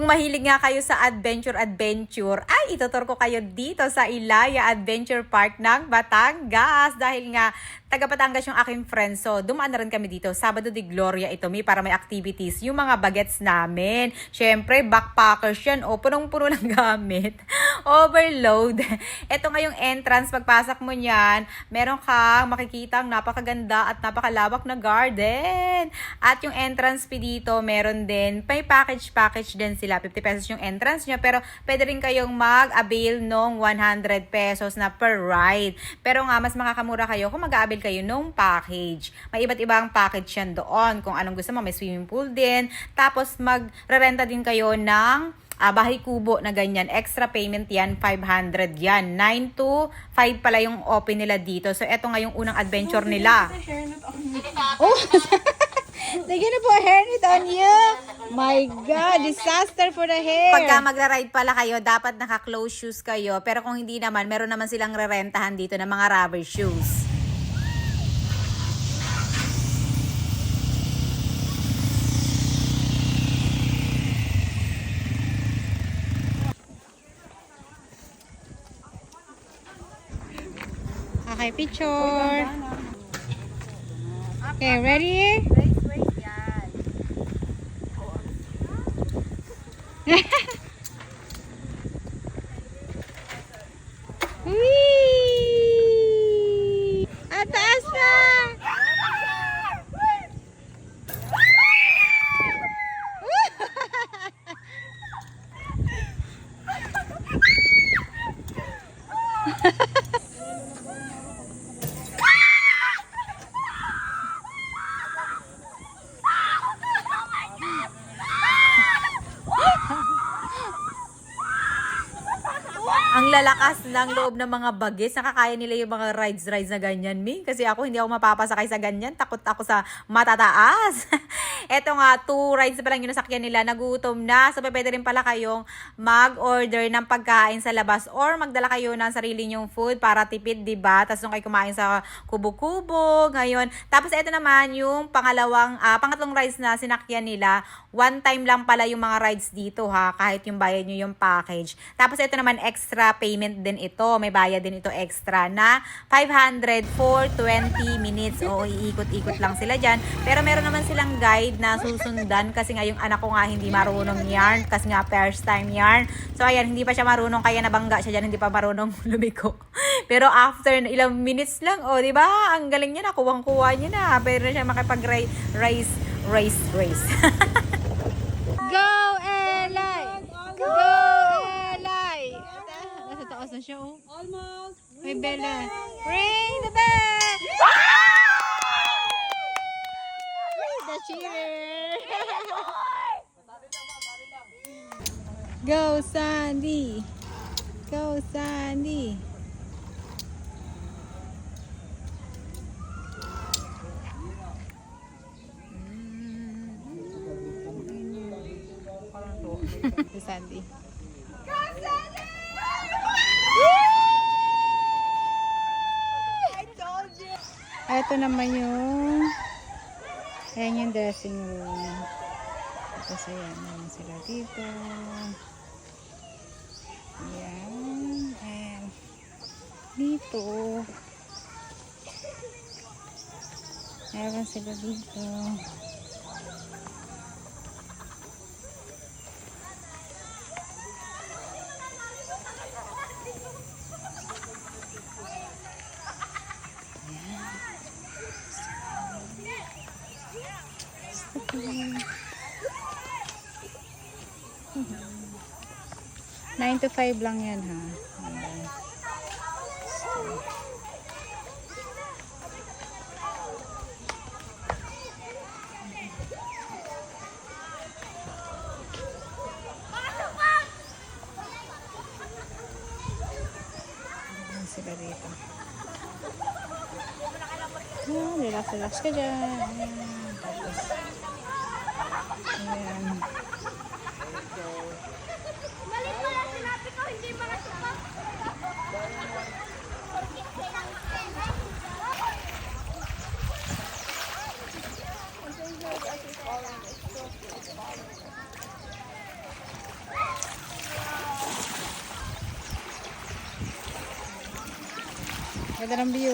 Kung mahilig nga kayo sa adventure-adventure, ay itutur ko kayo dito sa Ilaya Adventure Park ng Batangas. Dahil nga, taga Batangas yung aking friend. So, dumaan na rin kami dito. Sabado de Gloria ito, may para may activities. Yung mga bagets namin. Siyempre, backpackers yan. O, punong-puno ng gamit. Overload. Ito nga yung entrance. Pagpasok mo niyan, meron kang makikita ang napakaganda at napakalawak na garden. At yung entrance fee dito, meron din, may package-package din sila. 50 pesos yung entrance nyo. Pero pwede rin kayong mag-avail nung 100 pesos na per ride. Pero nga, mas makakamura kayo kung mag-avail kayo nung package. May iba't ibang package yan doon. Kung anong gusto mo, may swimming pool din. Tapos mag-renta din kayo ng ah, bahay kubo na ganyan. Extra payment yan, 500 yan. 9 to 5 pala yung open nila dito. So, eto nga yung unang adventure nila. Oh! They're gonna put hairnet on you! My God! Disaster for the hair! Pagka magra-ride pala kayo, dapat naka-close shoes kayo. Pero kung hindi naman, meron naman silang rerentahan dito ng mga rubber shoes. Okay, picture. Okay, ready? Whee! At taas na! Lalakas ng loob ng mga bagets. Nakakaya nila yung mga rides-rides na ganyan, Mi. Kasi ako, hindi ako mapapasakay sa ganyan. Takot ako sa matataas. Eto nga, two rides pa lang yung nasakyan nila. Nagutom na. So, pwede rin pala kayong mag-order ng pagkain sa labas or magdala kayo ng sarili nyong food para tipid, di ba? Tapos nung kayo kumain sa kubo-kubo, ngayon. Tapos, eto naman yung pangalawang, ah, pangatlong rides na sinakyan nila. One time lang pala yung mga rides dito, ha? Kahit yung bayad nyo yung package. Tapos, eto naman, extra payment din ito. May bayad din ito extra na 500 for 20 minutes. O, iikot-ikot lang sila dyan. Pero meron naman silang guide na susundan kasi nga yung anak ko nga hindi marunong yarn kasi nga first time yarn. So, ayan, hindi pa siya marunong kaya nabangga siya dyan, hindi pa marunong lumiko. Pero after ilang minutes lang, oh, di ba? Ang galing niya na, kuwang-kuwa niya na. Na siya makipag-race, race, race. na siya, oh. Almost. May Bella. Ring the bell! Ring the cheer! Go, Sandy! Go, Sandy! Mm-hmm. Si Sandy. Ito naman yung ayan yung dressing room. Tapos ayan naman sila dito. Ayan. And dito. Meron sila dito. Nine to five lang yan ha. Ayan. Ayan sila dito. Ayan, relax, relax ka dyan. Tapos, Ayan. Mali pala sinabi ko, hindi mga tupa. Ganda ng view.